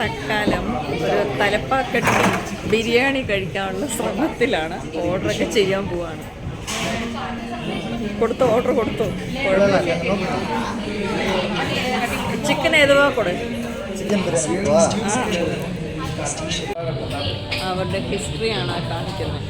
തൽക്കാലം ഒരു തലപ്പാക്കട്ടി ബിരിയാണി കഴിക്കാനുള്ള ശ്രമത്തിലാണ് ഓർഡറൊക്കെ ചെയ്യാൻ പോവാണ്. കൊടുത്തു ഓർഡർ കൊടുത്തു? കുഴപ്പമില്ല. ചിക്കൻ ഏതുവാ കൊടു? ചിക്കൻ ബിരിയാണി ആ. അവരുടെ ഹിസ്റ്ററിയാണ് ആ കാണിക്കുന്നത്.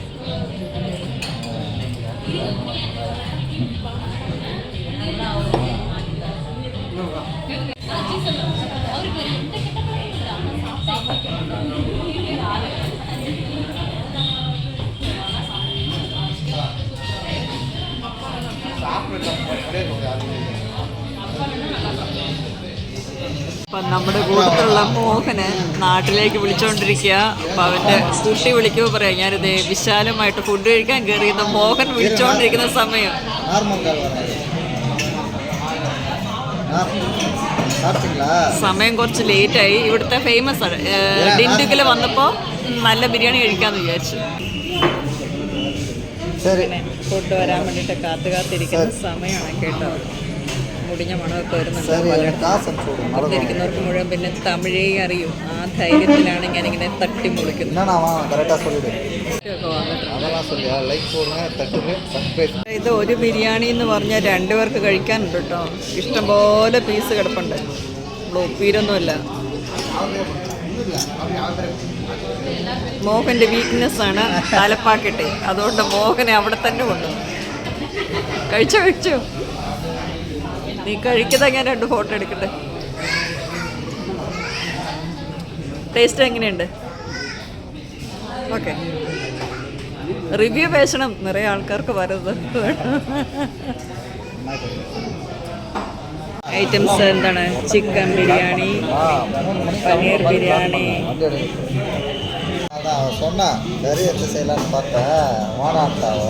അപ്പം നമ്മുടെ കൂട്ടത്തിലുള്ള മോഹന് നാട്ടിലേക്ക് വിളിച്ചുകൊണ്ടിരിക്കുക അപ്പം അവന്റെ കുട്ടി വിളിക്കുമ്പോൾ പറയാം ഞാനിത് വിശാലമായിട്ട് ഫുഡ് കഴിക്കാൻ കയറിയുന്ന മോഹൻ വിളിച്ചുകൊണ്ടിരിക്കുന്ന സമയം. സമയം കുറച്ച് ലേറ്റായി. ഇവിടുത്തെ ഫേമസ് ആണ്. ഡിൻഡുക്കിൽ വന്നപ്പോൾ നല്ല ബിരിയാണി കഴിക്കാന്ന് വിചാരിച്ചു. വരാൻ വേണ്ടിയിട്ട് കാത്തു കാത്തിരിക്കുന്ന സമയമാണ് കേട്ടോ. മുടിഞ്ഞ മണമൊക്കെ വരുന്നുണ്ട്. ഇരിക്കുന്നവർക്ക് മുഴുവൻ പിന്നെ തമിഴേ അറിയും. ആ ധൈര്യത്തിലാണ് ഞാനിങ്ങനെ തട്ടി മുളിക്കുന്നത് ഇത് ഒരു ബിരിയാണി എന്ന് പറഞ്ഞാൽ രണ്ടുപേർക്ക് കഴിക്കാനുണ്ട് കേട്ടോ. ഇഷ്ടംപോലെ പീസ് കിടപ്പുണ്ട്. ബ്ലോപ്പീരൊന്നുമില്ല മോഹന്റെ വീക്ക്നെസ് ആണ് തലപ്പാക്കിട്ടെ. അതുകൊണ്ട് മോഹനെ അവിടെ തന്നെ കൊണ്ടു കഴിച്ചോ കഴിച്ചോ? നീ കഴിക്കുന്നത് ഞാൻ രണ്ട് ഫോട്ടോ എടുക്കട്ടെ ടേസ്റ്റ് എങ്ങനെയുണ്ട് ഓക്കെ റിവ്യൂ പേശണം നിറയെ ആൾക്കാർക്ക് വരുന്നത് ഐറ്റംസ് എന്താണ് ചിക്കൻ ബിരിയാണി ஆ மூணு மணிக்கு பன்னீர் பிரியாணி. வண்டி எடு அதான் அவன் சொன்னான் கறி எடுத்து செய்யலான்னு பார்த்தேன் வாடான்ட்டாவ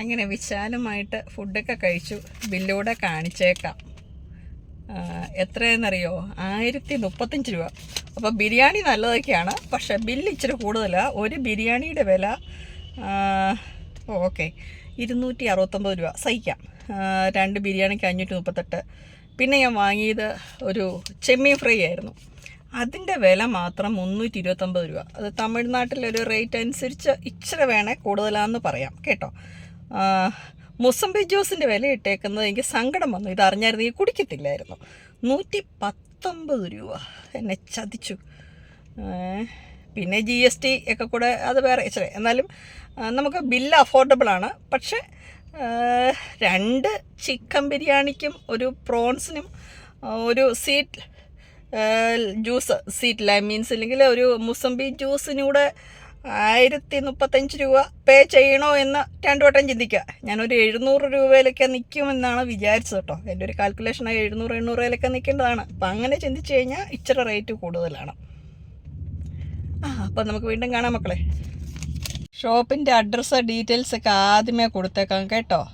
അങ്ങനെ വിശാലമായിട്ട് ഫുഡൊക്കെ കഴിച്ചു. ബില്ലൂടെ കാണിച്ചേക്കാം. എത്രയെന്നറിയോ ആയിരത്തി മുപ്പത്തഞ്ച് രൂപ. അപ്പൊ ബിരിയാണി നല്ലതൊക്കെയാണ്. പക്ഷെ ബില്ല് ഇച്ചിരി കൂടുതലാണ് ഒരു ബിരിയാണിയുടെ വില ഓക്കെ ഇരുന്നൂറ്റി അറുപത്തൊമ്പത് രൂപ. സഹിക്കാം. രണ്ട് ബിരിയാണിക്ക് അഞ്ഞൂറ്റി മുപ്പത്തെട്ട് പിന്നെ ഞാൻ വാങ്ങിയത് ഒരു ചെമ്മീൻ ഫ്രൈ ആയിരുന്നു. അതിന്റെ വില മാത്രം മുന്നൂറ്റി ഇരുപത്തൊമ്പത് രൂപ. അത് തമിഴ്നാട്ടിലൊരു റേറ്റ് അനുസരിച്ച് ഇച്ചിരി വേണേൽ കൂടുതലാണെന്ന് പറയാം. കേട്ടോ? മുസംബി ജ്യൂസിന്റെ വില ഇട്ടേക്കുന്നത് എനിക്ക് സങ്കടം വന്നു. ഇത് ഈ കുടിക്കത്തില്ലായിരുന്നു. നൂറ്റി പത്തൊമ്പത് രൂപ. എന്നെ ചതിച്ചു. പിന്നെ ജി എസ് ടി ഒക്കെ കൂടെ അത് വേറെ ഇച്ചിരി. എന്നാലും നമുക്ക് ബില്ല് അഫോർഡബിളാണ് പക്ഷേ രണ്ട് ചിക്കൻ ബിരിയാണിക്കും ഒരു പ്രോൺസിനും ഒരു സീറ്റ് ജ്യൂസ് സീറ്റ് മീൻസ് അല്ലെങ്കിൽ ഒരു മുസംബി ജ്യൂസിനൂടെ ആയിരത്തി മുപ്പത്തഞ്ച് രൂപ പേ ചെയ്യണോ എന്ന് രണ്ടു വട്ടം ചിന്തിക്കുക. ഞാനൊരു എഴുന്നൂറ് രൂപയിലൊക്കെ നിൽക്കുമെന്നാണ് വിചാരിച്ചത് കേട്ടോ. എന്റെ ഒരു കാൽക്കുലേഷനായി എഴുന്നൂറ് എണ്ണൂറിലൊക്കെ നിൽക്കേണ്ടതാണ്. അപ്പം അങ്ങനെ ചിന്തിച്ചു കഴിഞ്ഞാൽ ഇച്ചിരി റേറ്റ് കൂടുതലാണ്. ആ അപ്പം നമുക്ക് വീണ്ടും കാണാം മക്കളെ. ഷോപ്പിന്റെ അഡ്രസ്സ് ഡീറ്റെയിൽസൊക്കെ ആദ്യമേ കൊടുത്തേക്കാം കേട്ടോ.